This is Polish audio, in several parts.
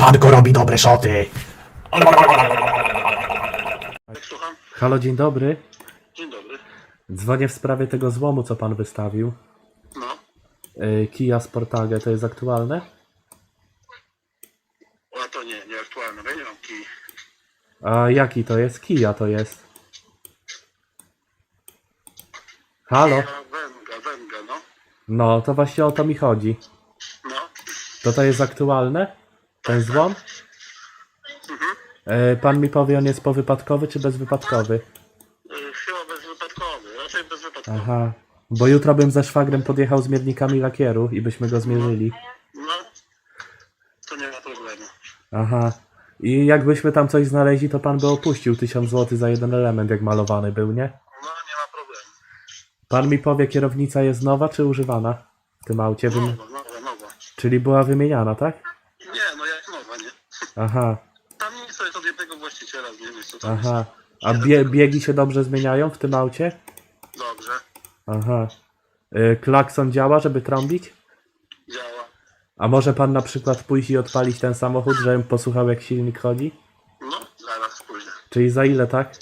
Panko robi dobre szoty. Słucham? Halo, dzień dobry. Dzień dobry. Dzwonię w sprawie tego złomu, co pan wystawił. No, Yy, Kia Sportage, to jest aktualne? a to nie, nieaktualne. Ja nie mam kij. A jaki to jest? Kia to jest. Halo? Ja węga, węga, no. No, to właśnie o to mi chodzi. No, To to jest aktualne? Ten złom? Yy, pan mi powie, on jest powypadkowy czy bezwypadkowy? y, chyba bezwypadkowy, raczej bezwypadkowy. Aha. Bo jutro bym ze szwagrem podjechał z miernikami lakieru i byśmy go zmierzyli. No, to nie ma problemu. Aha. I jakbyśmy tam coś znaleźli, to pan by opuścił 1000 zł za jeden element, jak malowany był, nie? No, nie ma problemu. Pan mi powie, kierownica jest nowa czy używana w tym aucie? Wym... Nowa, nowa, nowa. Czyli była wymieniana, tak? Nie, no jak nowa, nie? Aha, Tam nic to jest od jednego właściciela z Niemiec, to tam aha. jest. A bie biegi się dobrze zmieniają w tym aucie? Dobrze, Aha. Y, klakson działa, żeby trąbić? działa. A może pan na przykład pójść i odpalić ten samochód, żebym posłuchał jak silnik chodzi? No, zaraz pójdę. Czyli za ile, tak?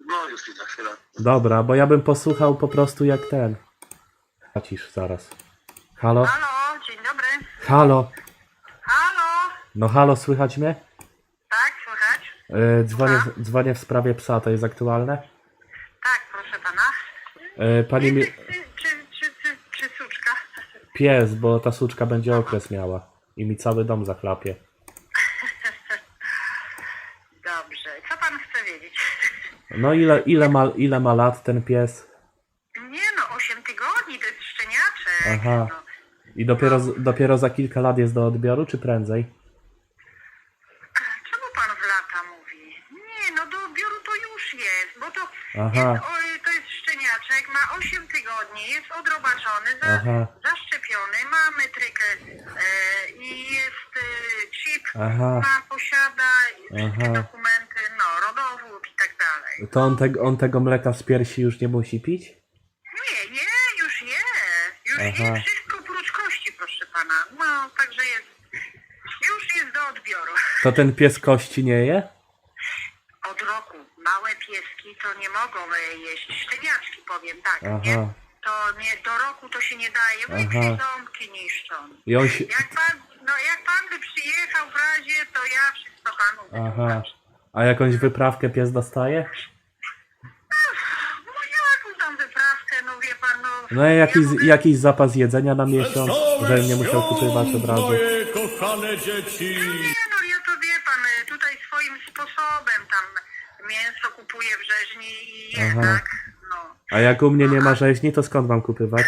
No, już i za chwilę. Dobra, bo ja bym posłuchał po prostu jak ten. Zacisz zaraz. Halo? Halo, dzień dobry. Halo? No halo, słychać mnie? tak, słychać? Y, dzwonię, dzwonię w sprawie psa, to jest aktualne? Tak, proszę pana. Y, pani mi... Czy, czy, czy, czy, czy suczka? Pies, bo ta suczka będzie okres miała. I mi cały dom zachlapie. Dobrze, co pan chce wiedzieć? No ile, ile, ma, ile ma lat ten pies? Nie no, 8 tygodni, to jest szczeniaczek. Aha. No, I dopiero, z- dopiero za kilka lat jest do odbioru, czy prędzej? czemu pan w lata mówi? Nie no, do odbioru to już jest, bo to Aha. jest, o, to jest szczeniaczek, ma 8 tygodni, jest odrobaczony, za, Aha. zaszczepiony, ma metrykę e, i jest e, chip, Aha. ma, posiada wszystkie Aha. dokumenty, no, rodowód i tak dalej. To on, te, on tego mleka z piersi już nie musi pić? Nie, nie, już je. Już Aha. je wszystko oprócz kości, proszę pana. No, także jest. Już jest do odbioru. To ten pies kości nie je? Pieski to nie mogą e, jeść szczeniaczki, powiem tak, Aha. nie? To nie, do roku to się nie daje, bo Aha. się ząbki niszczą. I on się... Jak pan, no jak pan by przyjechał w razie, to ja wszystko panu Aha. wytłumaczę. A jakąś wyprawkę pies dostaje? No jaką tam wyprawkę, no wie pan, no... No i jakiś, ja mówię- jakiś zapas jedzenia na miesiąc, żebym nie musiał świąt, kupywać od razu. Moje kochane dzieci. Nie no, ja to wie pan, y, tutaj swoim sposobem tam mięso kupuję w rzeźni i Aha. tak? No. A jak u mnie nie ma rzeźni, to skąd mam kupywać?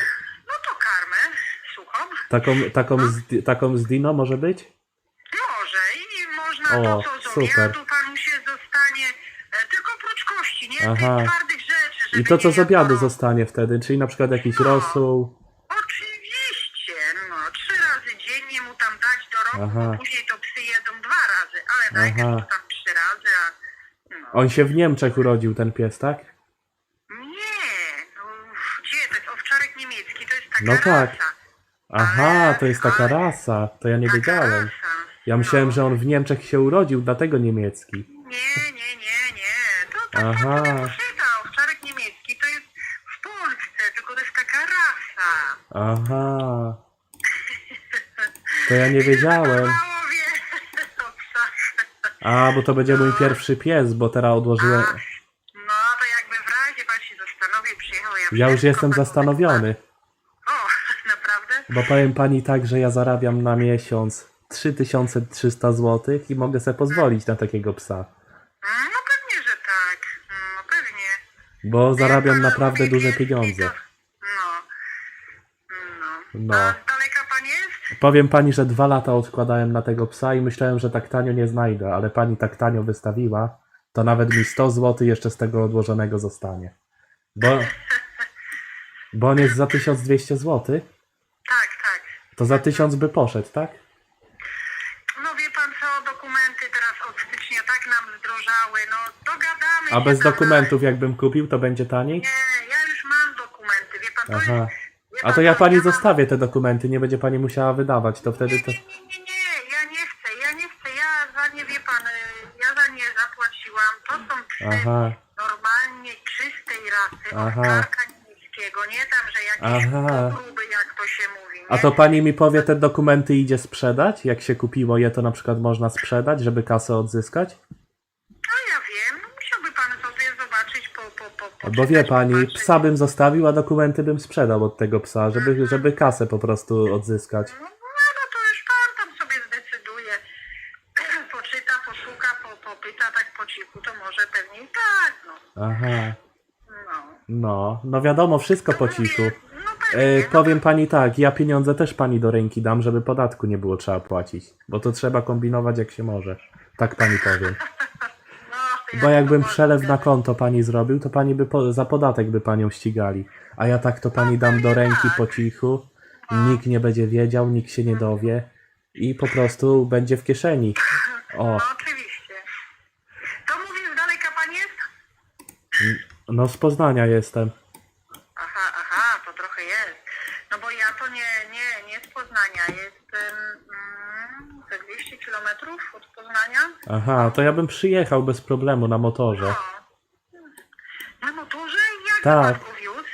no to karmę suchą. Taką, taką, z, taką z Dino może być? Może i można O, to, co z super. obiadu panu się zostanie, e, tylko oprócz kości, nie? Aha. Tych twardych rzeczy, żeby I to co nie z obiadu zostanie wtedy? Czyli na przykład jakiś No. rosół? Oczywiście, no, trzy razy dziennie mu tam dać do roku, Aha. bo później to psy jedzą dwa razy, ale najpierw Aha. to tam trzy razy, a no. On się w Niemczech urodził, ten pies, tak? Nie, no gdzie? To jest owczarek niemiecki, to jest taka No tak. rasa. Aha, to jest taka rasa. To ja nie Taka wiedziałem. rasa. Ja myślałem, no. że on w Niemczech się urodził, dlatego niemiecki. Nie, nie, nie, nie. To tak Aha. Aha. Poczyta, owczarek niemiecki to jest w Polsce, tylko to jest taka rasa. Aha. To ja nie wiedziałem. Mało wie o psach. A, bo to będzie mój pierwszy pies, bo teraz odłożyłem. No, to jakby w razie pan się zastanowił, przyjechał ja Ja już wszystko jestem zastanowiony. O, naprawdę? Bo powiem pani tak, że ja zarabiam na miesiąc 3300 zł i mogę sobie pozwolić na takiego psa. Mm, No pewnie, że tak. Mm, No pewnie. Bo zarabiam naprawdę duże pieski, pieniądze. to- No. No. No. A? Powiem pani, że dwa lata odkładałem na tego psa i myślałem, że tak tanio nie znajdę, ale pani tak tanio wystawiła, to nawet mi 100 zł jeszcze z tego odłożonego zostanie. Bo, bo on jest za 1200 zł, Tak, tak. to za 1000 by poszedł, tak? No wie pan co, dokumenty teraz od stycznia tak nam zdrożały, no dogadamy A się bez tam dokumentów jakbym kupił, to będzie taniej? Nie, ja już mam dokumenty, wie pan, to Aha. jest... A to ja pani zostawię te dokumenty, nie będzie pani musiała wydawać, to wtedy to... Nie, nie, nie, nie, ja nie nie chcę, ja nie chcę, ja za nie, wie pan, y, ja za nie zapłaciłam. To są psy Aha. normalnie czystej rasy, Aha. od karka niemieckiego, nie tam, że jakieś Aha. próby, jak to się mówi, nie? A to pani mi powie, te dokumenty idzie sprzedać? Jak się kupiło je, to na przykład można sprzedać, żeby kasę odzyskać? No ja wiem, no musiałby pan sobie zobaczyć po... po, po, po Bo wie pani, psa bym zostawił, a dokumenty bym sprzedał od tego psa, żeby, żeby kasę po prostu odzyskać. No, no to już pan tam sobie zdecyduje. Poczyta, posłucha, po, popyta tak po cichu, to może pewnie i tak, no. Aha, No, no, no wiadomo, wszystko po cichu. no pewnie, E, no, powiem pani tak, ja pieniądze też pani do ręki dam, żeby podatku nie było trzeba płacić. Bo to trzeba kombinować jak się może. Tak pani powiem. Bo jak jakbym przelew na konto pani zrobił, to pani by po, za podatek by panią ścigali. A ja tak to pani dam do ręki po cichu, nikt nie będzie wiedział, nikt się nie dowie i po prostu będzie w kieszeni. O, No oczywiście. To mówisz, z daleka pan jest? no z Poznania jestem. Aha, aha, to trochę jest. No bo ja to nie, nie, nie z Poznania. Jestem mm, ze 200 kilometrów od Poznania. Aha, to ja bym przyjechał bez problemu na motorze. No. Na motorze? Jak Tak. wiózł?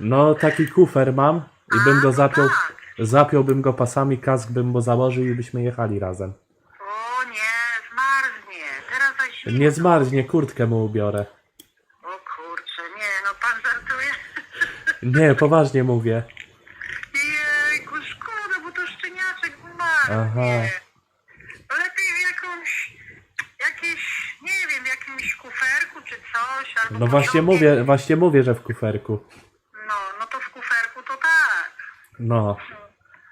No taki kufer mam i bym go zapiął, tak. zapiąłbym go pasami, kask bym mu założył i byśmy jechali razem. O nie, zmarznie. Teraz zaś zimno. Nie zmarznie, kurtkę mu ubiorę. O kurczę, nie, no pan żartuje. Nie, poważnie mówię. Jejku, szkoda, bo to szczeniaczek Aha. No lepiej w jakąś, jakieś, nie wiem, w jakimś kuferku czy coś, albo No właśnie pociągiem. mówię, właśnie mówię, że w kuferku. No, no to w kuferku to tak. No.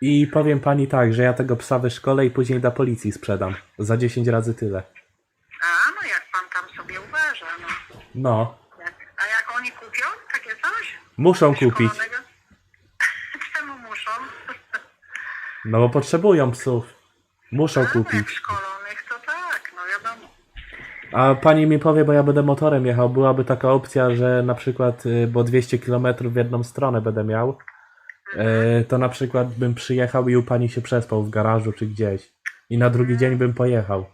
I powiem pani tak, że ja tego psa wyszkolę i później dla policji sprzedam. Za 10 razy tyle. A, no jak pan tam sobie uważa, no. No. Jak, a jak oni kupią takie coś? Muszą kupić. Szkolonego? Czemu muszą? No bo potrzebują psów. Muszą jak kupić. szkolonych to tak, no wiadomo. A pani mi powie, bo ja będę motorem jechał, byłaby taka opcja, że na przykład, y, bo 200 km w jedną stronę będę miał, y, to na przykład bym przyjechał i u pani się przespał w garażu czy gdzieś. I na drugi dzień bym pojechał.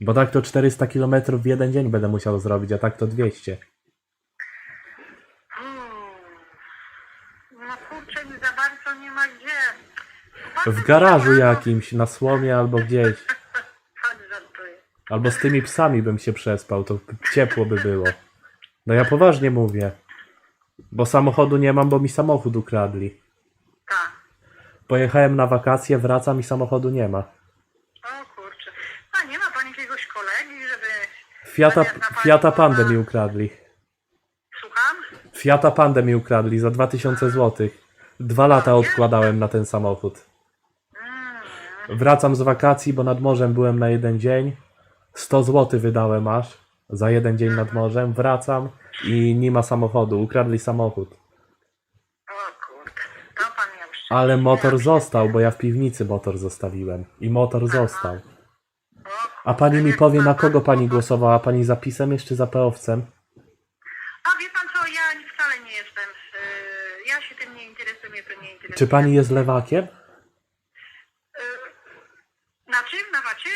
Bo tak to 400 km w jeden dzień będę musiał zrobić, a tak to 200. Hmm. No kurczę, nie za bardzo nie ma gdzie. Pan W garażu jakimś, na słomie albo gdzieś. Pan żartuje. Albo z tymi psami bym się przespał, to ciepło by było. No ja poważnie mówię. Bo samochodu nie mam, bo mi samochód ukradli. Tak. Pojechałem na wakacje, wracam i samochodu nie ma. O kurczę. A nie ma pan jakiegoś kolegi, żeby... Fiata, zamiast na pani Fiata była- Pandę mi ukradli. Słucham? Fiata Pandę mi ukradli za 2000 zł. Dwa lata odkładałem na ten samochód. Wracam z wakacji, bo nad morzem byłem na jeden dzień. 100 zł wydałem aż za jeden dzień nad morzem. Wracam i nie ma samochodu. Ukradli samochód. O kurde. To pan miał szczęście. Ale motor został, bo ja w piwnicy motor zostawiłem. I motor został. O A pani mi powie, na kogo pani głosowała? Pani zapisem jeszcze za peowcem? A wie pan co, ja wcale nie jestem... z, y, Ja się tym nie interesuję, mnie to nie interesuje. Czy pani jest lewakiem? Y, Na czym? Na wacie?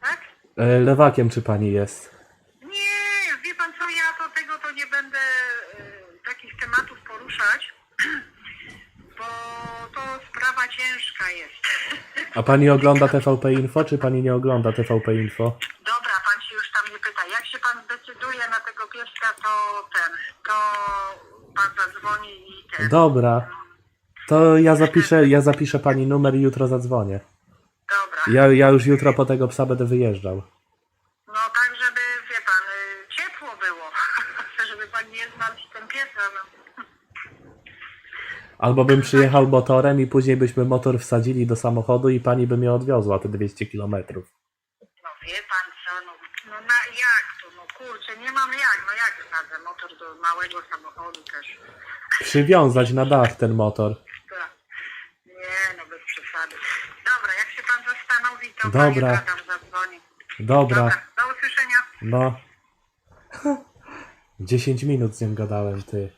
Tak? E, Lewakiem czy pani jest? Nie, wie pan co, ja to tego to nie będę y, takich tematów poruszać, bo to sprawa ciężka jest. A pani ogląda TVP Info, czy pani nie ogląda TVP Info? Dobra, pan się już tam nie pyta. Jak się pan zdecyduje na tego pieska, to ten, to pan zadzwoni i ten. Dobra. To ja zapiszę, ja zapiszę pani numer i jutro zadzwonię. Ja, ja już jutro po tego psa będę wyjeżdżał. No tak, żeby, wie pan, y, ciepło było. żeby pan nie znał ten piesa, no. Albo bym przyjechał motorem i później byśmy motor wsadzili do samochodu i pani by mnie odwiozła te 200 kilometrów. No wie pan co, no, no na jak to, no kurczę, nie mam jak, no jak wsadzę motor do małego samochodu też. Przywiązać na dach ten motor. Nie, no bez przesady. Dobra, jak się pan zastanowi, to Dobra. Adam zadzwoni. Dobra, Dobra, do usłyszenia. no. 10 minut z nim gadałem, ty.